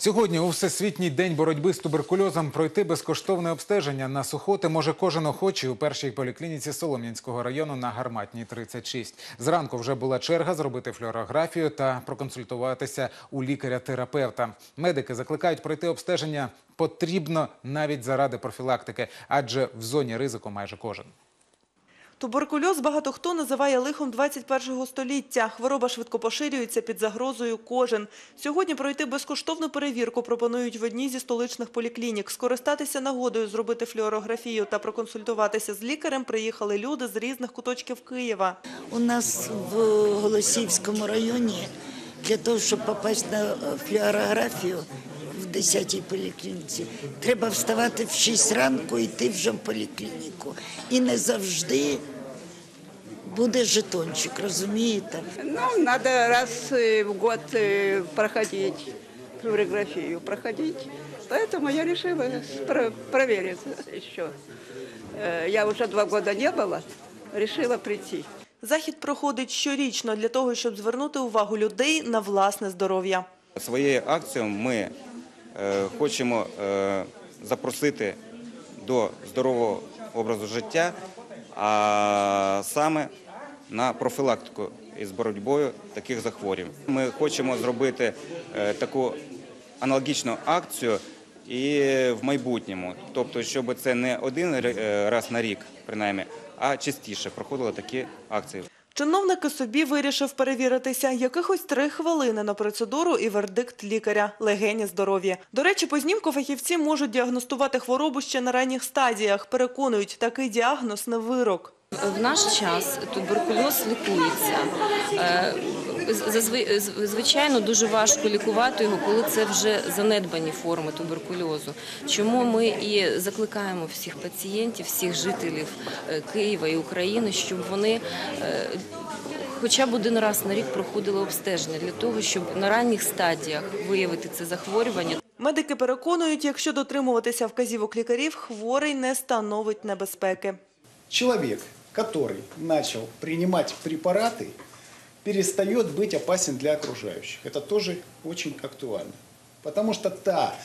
Сьогодні у всесвітній день боротьби з туберкульозом пройти безкоштовне обстеження на сухоти може кожен охочий у першій поліклініці Солом'янського району на Гарматній 36. Зранку вже була черга зробити флюорографію та проконсультуватися у лікаря-терапевта. Медики закликають пройти обстеження потрібно навіть заради профілактики, адже в зоні ризику майже кожен. Туберкульоз багато хто називає лихом 21-го століття. Хвороба швидко поширюється під загрозою кожен. Сьогодні пройти безкоштовну перевірку пропонують в одній зі столичних поліклінік. Скористатися нагодою зробити флюорографію та проконсультуватися з лікарем приїхали люди з різних куточків Києва. У нас в Голосіївському районі для того, щоб попасть на флюорографію 10-й поліклініці, треба вставати в 6 ранку і йти вже в поліклініку. І не завжди буде жетончик, розумієте? Ну, надо раз э, в год э, проходить флюорографию, проходить. Поэтому я решила спро- проверить еще. Э, Я уже два года не была, решила прийти. Захід проходить щорічно для того, щоб звернути увагу людей на власне здоров'я. Своєю акцією ми е, хочемо е, запросити до здорового образу життя, а саме на профілактику із боротьбою таких захворювань. Ми хочемо зробити е, таку аналогічну акцію і в майбутньому, тобто, щоб це не один е, раз на рік, принаймні, а частіше проходили такі акції. Чиновник собі вирішив перевіритися. Якихось три хвилини на процедуру і вердикт лікаря – легені здоров'я. До речі, по знімку фахівці можуть діагностувати хворобу ще на ранніх стадіях. Переконують, такий діагноз не вирок. В наш час туберкульоз лікується. Звичайно, дуже важко лікувати його, коли це вже занедбані форми туберкульозу. Чому ми і закликаємо всіх пацієнтів, всіх жителів е, Києва і України, щоб вони е, хоча б один раз на рік проходили обстеження для того, щоб на ранніх стадіях виявити це захворювання. Медики переконують, якщо дотримуватися вказівок лікарів, хворий не становить небезпеки. Человек, который начал принимать препараты, перестает быть опасен для окружающих. Это тоже очень актуально. Потому что та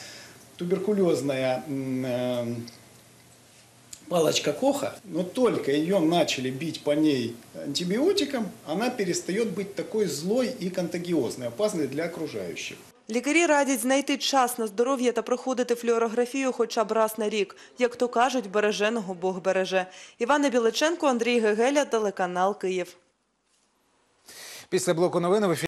туберкулезная м, э, палочка Коха, но только ее начали бить по ней антибиотиком, она перестает быть такой злой и контагиозной, опасной для окружающих. Лікарі радять знайти час на здоров'я та проходити флюорографію хоча б раз на рік. Як то кажуть, береженого Бог береже. Івана Біличенко, Андрій Гегеля, телеканал Київ. Після блоку новин в ефірі